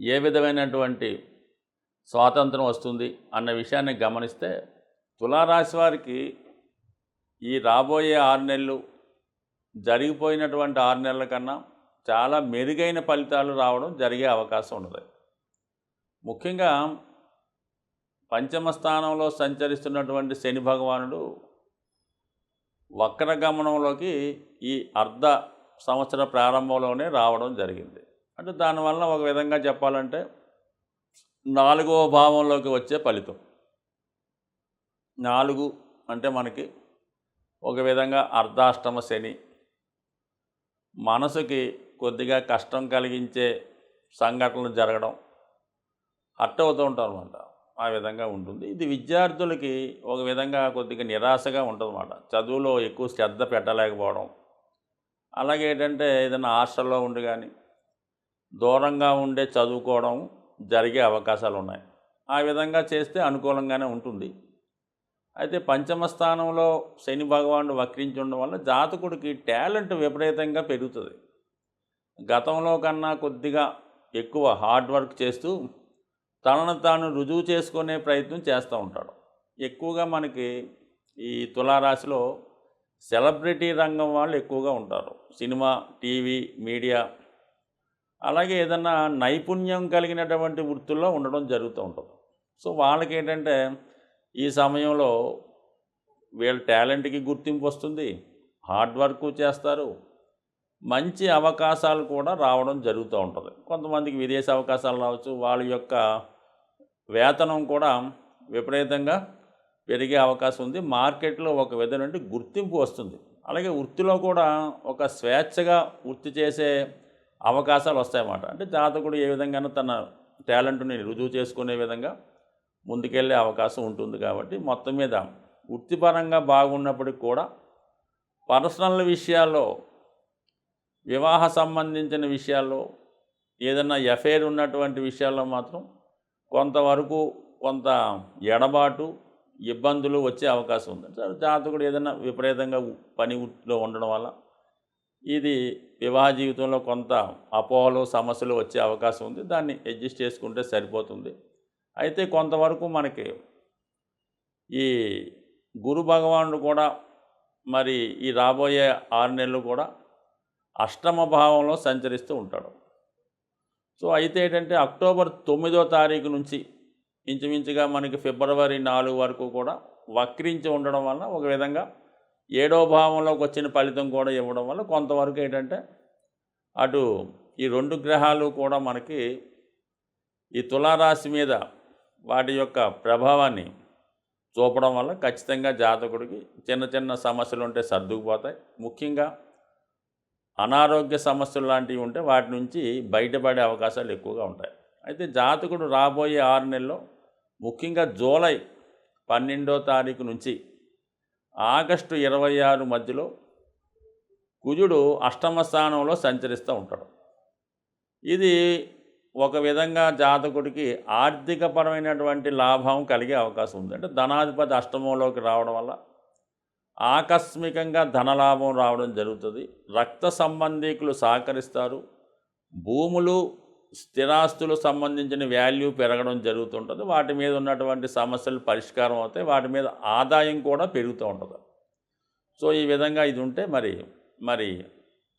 ఏ విధమైనటువంటి స్వాతంత్రం వస్తుంది అన్న విషయాన్ని గమనిస్తే తులారాశి వారికి ఈ రాబోయే ఆరు నెలలు జరిగిపోయినటువంటి ఆరు నెలల కన్నా చాలా మెరుగైన ఫలితాలు రావడం జరిగే అవకాశం ఉన్నది. ముఖ్యంగా పంచమ స్థానంలో సంచరిస్తున్నటువంటి శని భగవానుడు వక్రగమనంలోకి ఈ అర్ధ సంవత్సర ప్రారంభంలోనే రావడం జరిగింది. అంటే దానివల్ల ఒక విధంగా చెప్పాలంటే నాలుగవ భావంలోకి వచ్చే ఫలితం. నాలుగు అంటే మనకి ఒక విధంగా అర్ధాష్టమ శని మనసుకి కొద్దిగా కష్టం కలిగించే సంఘటనలు జరగడం హట్ అవుతూ ఉంటారు అనమాట ఆ విధంగా ఉంటుంది. ఇది విద్యార్థులకి ఒక విధంగా కొద్దిగా నిరాశగా ఉంటుందన్నమాట. చదువులో ఎక్కువ శ్రద్ధ పెట్టలేకపోవడం. అలాగే ఏంటంటే ఏదైనా హాస్టల్లో ఉండి కానీ దూరంగా ఉండే చదువుకోవడం జరిగే అవకాశాలు ఉన్నాయి ఆ విధంగా చేస్తే అనుకూలంగానే ఉంటుంది. అయితే పంచమ స్థానంలో శని భగవానుడు వక్రించి ఉండడం వల్ల జాతకుడికి టాలెంట్ విపరీతంగా పెరుగుతుంది. గతంలో కన్నా కొద్దిగా ఎక్కువ హార్డ్ వర్క్ చేస్తూ తనను తాను రుజువు చేసుకునే ప్రయత్నం చేస్తూ ఉంటాడు. ఎక్కువగా మనకి ఈ తులారాశిలో సెలబ్రిటీ రంగం వాళ్ళు ఎక్కువగా ఉంటారు. సినిమా టీవీ మీడియా అలాగే ఏదన్నా నైపుణ్యం కలిగినటువంటి వృత్తుల్లో ఉండడం జరుగుతూ ఉంటుంది. సో వాళ్ళకి ఏంటంటే ఈ సమయంలో వీళ్ళ టాలెంట్కి గుర్తింపు వస్తుంది హార్డ్ వర్క్ చేస్తారు మంచి అవకాశాలు కూడా రావడం జరుగుతూ ఉంటుంది. కొంతమందికి విదేశీ అవకాశాలు రావచ్చు వాళ్ళ యొక్క వేతనం కూడా విపరీతంగా పెరిగే అవకాశం ఉంది. మార్కెట్లో ఒక విధమైన గుర్తింపు వస్తుంది. అలాగే వృత్తిలో కూడా ఒక స్వేచ్ఛగా వృత్తి చేసే అవకాశాలు వస్తాయన్నమాట అంటే జాతకుడు ఏ విధంగానూ తన టాలెంట్ని రుజువు చేసుకునే విధంగా ముందుకెళ్ళే అవకాశం ఉంటుంది కాబట్టి మొత్తం మీద వృత్తిపరంగా బాగున్నప్పటికి కూడా పర్సనల్ విషయాల్లో వివాహ సంబంధించిన విషయాల్లో ఏదైనా ఎఫైర్ ఉన్నటువంటి విషయాల్లో మాత్రం కొంతవరకు కొంత ఎడబాటు ఇబ్బందులు వచ్చే అవకాశం ఉంది జాతకుడు ఏదైనా విపరీతంగా పని ఉండడం వల్ల ఇది వివాహ జీవితంలో కొంత అపోహలు సమస్యలు వచ్చే అవకాశం ఉంది. దాన్ని అడ్జస్ట్ చేసుకుంటే సరిపోతుంది. అయితే కొంతవరకు మనకి ఈ గురు భగవానుడు కూడా మరి ఈ రాబోయే ఆరు నెలలు కూడా అష్టమ భావంలో సంచరిస్తూ ఉంటాడు. సో అయితే ఏంటంటే అక్టోబర్ తొమ్మిదో తారీఖు నుంచి ఇంచుమించుగా మనకి ఫిబ్రవరి నాలుగు వరకు కూడా వక్రించి ఉండడం వల్ల ఒక విధంగా ఏడో భావంలోకి వచ్చిన ఫలితం కూడా ఇవ్వడం వల్ల కొంతవరకు ఏంటంటే అటు ఈ రెండు గ్రహాలు కూడా మనకి ఈ తులారాశి మీద వాటి యొక్క ప్రభావాన్ని చూపడం వల్ల ఖచ్చితంగా జాతకుడికి చిన్న చిన్న సమస్యలు ఉంటే సర్దుకుపోతాయి. ముఖ్యంగా అనారోగ్య సమస్యలు లాంటివి ఉంటే వాటి నుంచి బయటపడే అవకాశాలు ఎక్కువగా ఉంటాయి. అయితే జాతకుడు రాబోయే ఆరు నెలల్లో ముఖ్యంగా జూలై పన్నెండో తారీఖు నుంచి ఆగస్టు ఇరవై ఆరు మధ్యలో కుజుడు అష్టమ స్థానంలో సంచరిస్తూ ఉంటాడు. ఇది ఒక విధంగా జాతకుడికి ఆర్థికపరమైనటువంటి లాభం కలిగే అవకాశం ఉంది. అంటే ధనాధిపతి అష్టమంలోకి రావడం వల్ల ఆకస్మికంగా ధనలాభం రావడం జరుగుతుంది. రక్త సంబంధీకులు సహకరిస్తారు. భూములు స్థిరాస్తులు సంబంధించిన వాల్యూ పెరగడం జరుగుతుంటుంది. వాటి మీద ఉన్నటువంటి సమస్యలు పరిష్కారం అవుతాయి. వాటి మీద ఆదాయం కూడా పెరుగుతూ ఉంటుంది. సో ఈ విధంగా ఇది ఉంటే మరి మరి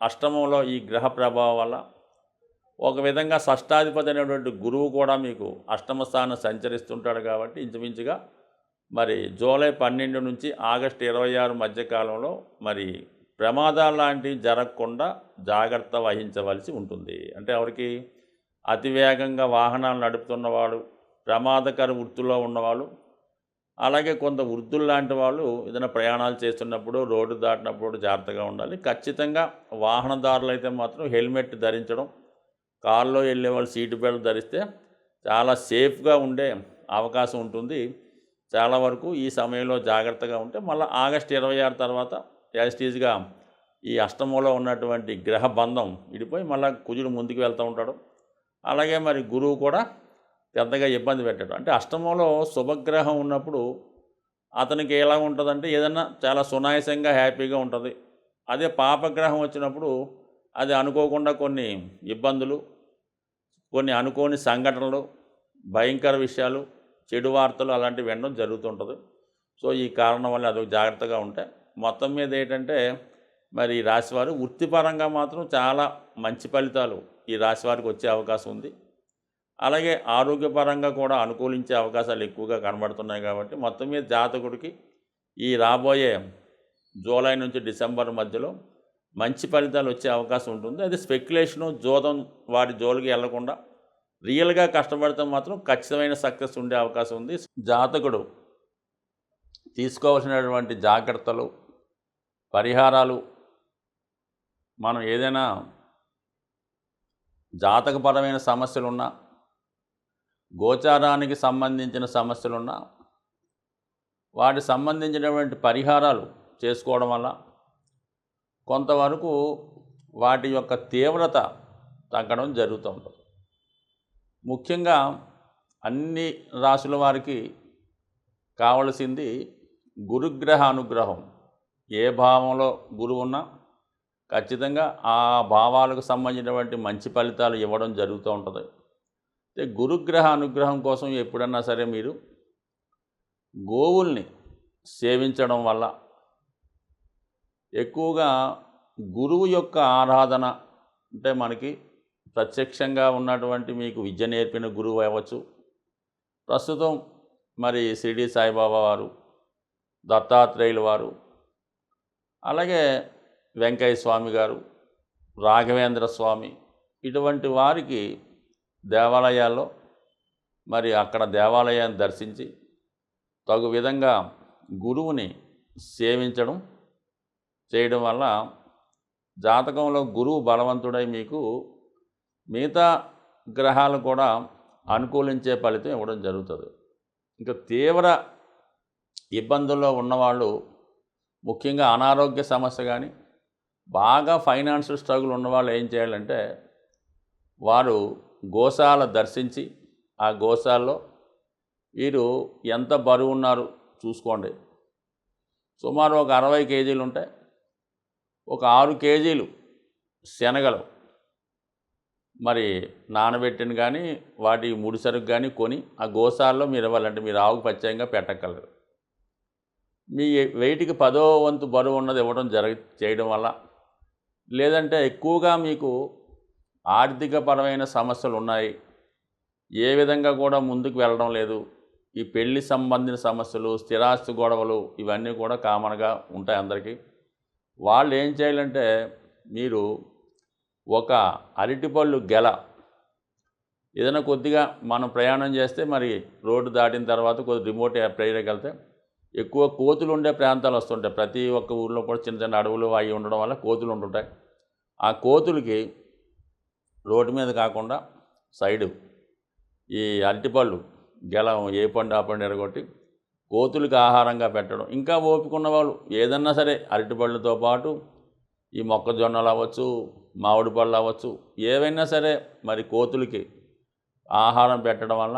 అష్టమంలో ఈ గ్రహ ప్రభావం వల్ల ఒక విధంగా షష్టాధిపతి అనేటువంటి గురువు కూడా మీకు అష్టమ స్థానం సంచరిస్తుంటాడు కాబట్టి ఇంచుమించుగా మరి జూలై పన్నెండు నుంచి ఆగస్టు ఇరవై ఆరు మధ్యకాలంలో మరి ప్రమాదాలు లాంటివి జరగకుండా జాగ్రత్త వహించవలసి ఉంటుంది. అంటే ఎవరికి అతివేగంగా వాహనాలు నడుపుతున్నవాడు ప్రమాదకర వృత్తిలో ఉన్నవాళ్ళు అలాగే కొంత వృద్ధులు లాంటి వాళ్ళు ఏదైనా ప్రయాణాలు చేస్తున్నప్పుడు రోడ్డు దాటినప్పుడు జాగ్రత్తగా ఉండాలి. ఖచ్చితంగా వాహనదారులు అయితే మాత్రం హెల్మెట్ ధరించడం కారులో వెళ్ళే వాళ్ళు సీటు బెల్ట్ ధరిస్తే చాలా సేఫ్గా ఉండే అవకాశం ఉంటుంది. చాలా వరకు ఈ సమయంలో జాగ్రత్తగా ఉంటే మళ్ళీ ఆగస్ట్ ఇరవై ఆరు తర్వాత యాజిటీజ్గా ఈ అష్టమంలో ఉన్నటువంటి గ్రహ బంధం విడిపోయి మళ్ళీ కుజుడు ముందుకు వెళ్తూ ఉంటాడు. అలాగే మరి గురువు కూడా పెద్దగా ఇబ్బంది పెట్టాడు. అంటే అష్టమంలో శుభగ్రహం ఉన్నప్పుడు అతనికి ఎలా ఉంటుందంటే ఏదన్నా చాలా సునాయసంగా హ్యాపీగా ఉంటుంది. అదే పాపగ్రహం వచ్చినప్పుడు అది అనుకోకుండా కొన్ని ఇబ్బందులు కొన్ని అనుకోని సంఘటనలు భయంకర విషయాలు చెడు వార్తలు అలాంటివి వినడం జరుగుతుంటుంది. సో ఈ కారణం వల్ల అదొక జాగ్రత్తగా ఉంటే మొత్తం మీద ఏంటంటే మరి రాశివారు వృత్తిపరంగా మాత్రం చాలా మంచి ఫలితాలు ఈ రాశి వారికి వచ్చే అవకాశం ఉంది. అలాగే ఆరోగ్యపరంగా కూడా అనుకూలించే అవకాశాలు ఎక్కువగా కనబడుతున్నాయి కాబట్టి మొత్తం మీద జాతకుడికి ఈ రాబోయే జూలై నుంచి డిసెంబర్ మధ్యలో మంచి ఫలితాలు వచ్చే అవకాశం ఉంటుంది. అది స్పెక్యులేషను జోదం వాటి జోలికి వెళ్ళకుండా రియల్గా కష్టపడితే మాత్రం ఖచ్చితమైన సక్సెస్ ఉండే అవకాశం ఉంది. జాతకుడు తీసుకోవాల్సినటువంటి జాగ్రత్తలు పరిహారాలు మనం ఏదైనా జాతకపరమైన సమస్యలున్నా గోచారానికి సంబంధించిన సమస్యలున్నా వాటి సంబంధించినటువంటి పరిహారాలు చేసుకోవడం వల్ల కొంతవరకు వాటి యొక్క తీవ్రత తగ్గడం జరుగుతూ ఉంటుంది. ముఖ్యంగా అన్ని రాశుల వారికి కావలసింది గురుగ్రహ అనుగ్రహం. ఏ భావంలో గురువు ఉన్నా ఖచ్చితంగా ఆ భావాలకు సంబంధించినటువంటి మంచి ఫలితాలు ఇవ్వడం జరుగుతూ ఉంటుంది. అయితే గురుగ్రహ అనుగ్రహం కోసం ఎప్పుడన్నా సరే మీరు గోవుల్ని సేవించడం వల్ల ఎక్కువగా గురువు యొక్క ఆరాధన అంటే మనకి ప్రత్యక్షంగా ఉన్నటువంటి మీకు విద్య నేర్పిన గురువు అవ్వచ్చు. ప్రస్తుతం మరి షిరిడి సాయిబాబా వారు దత్తాత్రేయులు వారు అలాగే వెంకయ్య స్వామి గారు రాఘవేంద్ర స్వామి ఇటువంటి వారికి దేవాలయాల్లో మరి అక్కడ దేవాలయాన్ని దర్శించి తగు విధంగా గురువుని సేవించడం చేయడం వల్ల జాతకంలో గురువు బలవంతుడై మీకు మిగతా గ్రహాలు కూడా అనుకూలించే ఫలితం ఇవ్వడం జరుగుతుంది. ఇంకా తీవ్ర ఇబ్బందుల్లో ఉన్నవాళ్ళు ముఖ్యంగా అనారోగ్య సమస్య కానీ బాగా ఫైనాన్షియల్ స్ట్రగుల్ ఉన్నవాళ్ళు ఏం చేయాలంటే వారు గోశాల దర్శించి ఆ గోశాలలో వీరు ఎంత బరువు ఉన్నారు చూసుకోండి. సుమారు ఒక అరవై కేజీలు ఉంటాయి ఒక ఆరు కేజీలు శనగలు మరి నానబెట్టిన కానీ వాటి ముడిసరుకు కానీ కొని ఆ గోశాలలో మీరు ఇవ్వాలంటే మీరు ఆవుకు ప్రత్యేకంగా పెట్టగలరు మీ వెయిట్కి పదో వంతు బరువు ఉన్నది ఇవ్వడం జరగ చేయడం వల్ల లేదంటే ఎక్కువగా మీకు ఆర్థికపరమైన సమస్యలు ఉన్నాయి. ఏ విధంగా కూడా ముందుకు వెళ్ళడం లేదు. ఈ పెళ్ళి సంబంధించిన సమస్యలు స్థిరాస్తి గొడవలు ఇవన్నీ కూడా కామన్గా ఉంటాయి అందరికీ. వాళ్ళు ఏం చేయాలంటే మీరు ఒక అరటిపళ్ళు గెల. ఏదైనా కొద్దిగా మనం ప్రయాణం చేస్తే మరి రోడ్డు దాటిన తర్వాత కొద్ది రిమోట్ ఏరియాకి వెళ్తే ఎక్కువ కోతులు ఉండే ప్రాంతాలు వస్తుంటాయి ప్రతి ఒక్క ఊర్లో కూడా చిన్న చిన్న అడవులు అవి ఉండడం వల్ల కోతులు ఉంటుంటాయి ఆ కోతులకి రోడ్డు మీద కాకుండా సైడు ఈ అరటిపళ్ళు గెలం ఏ పండు ఆ పండు ఎరగొట్టి కోతులకి ఆహారంగా పెట్టడం. ఇంకా ఓపుకున్న వాళ్ళు ఏదన్నా సరే అరటిపళ్ళతో పాటు ఈ మొక్కజొన్నలు అవ్వచ్చు మామిడి పళ్ళు అవ్వచ్చు ఏవైనా సరే మరి కోతులకి ఆహారం పెట్టడం వల్ల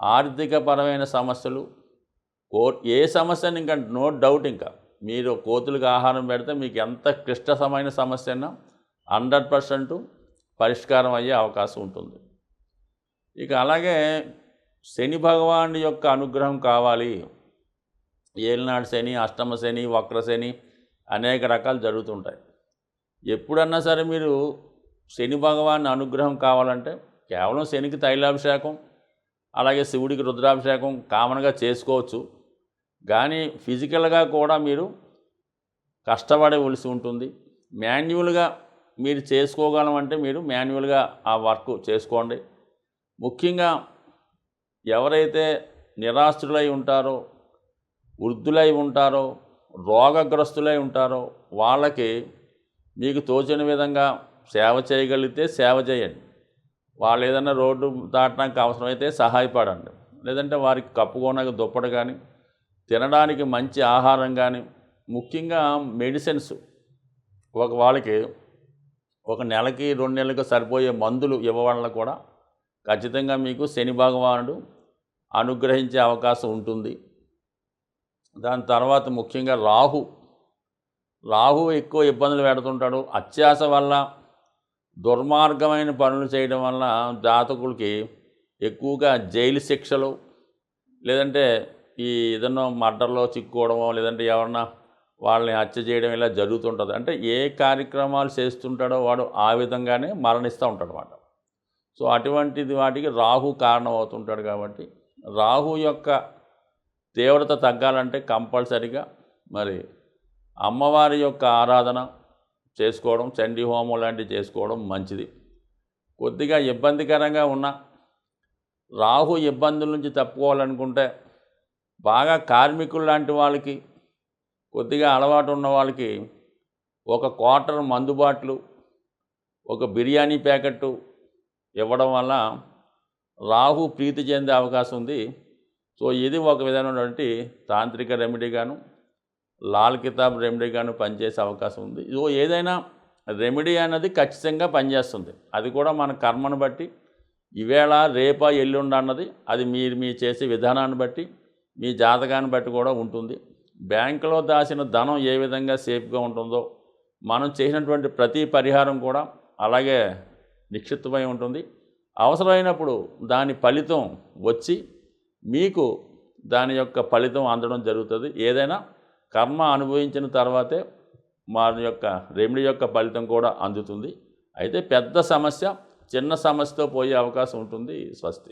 ఆర్థికపరమైన సమస్యలు కో ఏ సమస్యని ఇంకా నో డౌట్ ఇంకా. మీరు కోతులకు ఆహారం పెడితే మీకు ఎంత క్లిష్టమైన సమస్య అయినా హండ్రెడ్ పర్సెంట్ పరిష్కారం అయ్యే అవకాశం ఉంటుంది. ఇక అలాగే శని భగవానుడి యొక్క అనుగ్రహం కావాలి. ఏలినాడు శని అష్టమ శని వక్ర శని అనేక రకాలు జరుగుతుంటాయి. ఎప్పుడన్నా సరే మీరు శని భగవాన్ అనుగ్రహం కావాలంటే కేవలం శనికి తైలాభిషేకం అలాగే శివుడికి రుద్రాభిషేకం కామన్గా చేసుకోవచ్చు. కానీ ఫిజికల్గా కూడా మీరు కష్టపడవలసి ఉంటుంది మాన్యువల్గా మీరు చేసుకోగలం అంటే మీరు మాన్యువల్గా ఆ వర్క్ చేసుకోండి. ముఖ్యంగా ఎవరైతే నిరాశ్రులై ఉంటారో వృద్ధులై ఉంటారో రోగగ్రస్తులై ఉంటారో వాళ్ళకి మీకు తోచిన విధంగా సేవ చేయగలిగితే సేవ చేయండి. వాళ్ళు ఏదైనా రోడ్డు దాటడానికి అవసరమైతే సహాయపడండి. లేదంటే వారికి కప్పుకోనక దుప్పటి కానీ తినడానికి మంచి ఆహారం కానీ ముఖ్యంగా మెడిసిన్స్. ఒక వాళ్ళకి ఒక నెలకి రెండు నెలలకు సరిపోయే మందులు ఇవ్వడం కూడా ఖచ్చితంగా మీకు శని భగవానుడు అనుగ్రహించే అవకాశం ఉంటుంది. దాని తర్వాత ముఖ్యంగా రాహు. రాహు ఎక్కువ ఇబ్బందులు పెడుతుంటాడు. అత్యాస వల్ల దుర్మార్గమైన పనులు చేయడం వల్ల జాతకులకి ఎక్కువగా జైలు శిక్షలు లేదంటే ఈ ఏదన్నా మర్డర్లో చిక్కుకోవడమో లేదంటే ఎవరన్నా వాళ్ళని హత్య చేయడం ఇలా జరుగుతుంటుంది. అంటే ఏ కార్యక్రమాలు చేస్తుంటాడో వాడు ఆ విధంగానే మరణిస్తూ ఉంటాడు అన్నమాట సో అటువంటిది వాటికి రాహు కారణం అవుతుంటాడు కాబట్టి రాహు యొక్క తీవ్రత తగ్గాలంటే కంపల్సరిగా మరి అమ్మవారి యొక్క ఆరాధన చేసుకోవడం చండీ హోమం లాంటివి చేసుకోవడం మంచిది. కొద్దిగా ఇబ్బందికరంగా ఉన్న రాహు ఇబ్బందుల నుంచి తప్పుకోవాలనుకుంటే బాగా కార్మికులు లాంటి వాళ్ళకి కొద్దిగా అలవాటు ఉన్న వాళ్ళకి ఒక క్వార్టర్ మందు బాట్లు ఒక బిర్యానీ ప్యాకెట్టు ఇవ్వడం వల్ల రాహు ప్రీతి చెందే అవకాశం ఉంది. సో ఇది ఒక విధమైనటువంటి తాంత్రిక రెమెడీగాను లాల్ కితాబ్ రెమెడీగాను పనిచేసే అవకాశం ఉంది. సో ఏదైనా రెమెడీ అన్నది ఖచ్చితంగా పనిచేస్తుంది. అది కూడా మన కర్మను బట్టి ఈవేళ రేప ఎల్లుండ అన్నది అది మీరు మీ చేసే విధానాన్ని బట్టి మీ జాతకాన్ని బట్టి కూడా ఉంటుంది. బ్యాంకులో దాచిన ధనం ఏ విధంగా సేఫ్గా ఉంటుందో మనం చేసినటువంటి ప్రతి పరిహారం కూడా అలాగే నిక్షిప్తమై ఉంటుంది. అవసరమైనప్పుడు దాని ఫలితం వచ్చి మీకు దాని యొక్క ఫలితం అందడం జరుగుతుంది. ఏదైనా కర్మ అనుభవించిన తర్వాతే మా యొక్క రెమెడీ యొక్క ఫలితం కూడా అందుతుంది. అయితే పెద్ద సమస్య చిన్న సమస్యతో పోయే అవకాశం ఉంటుంది స్వస్తి.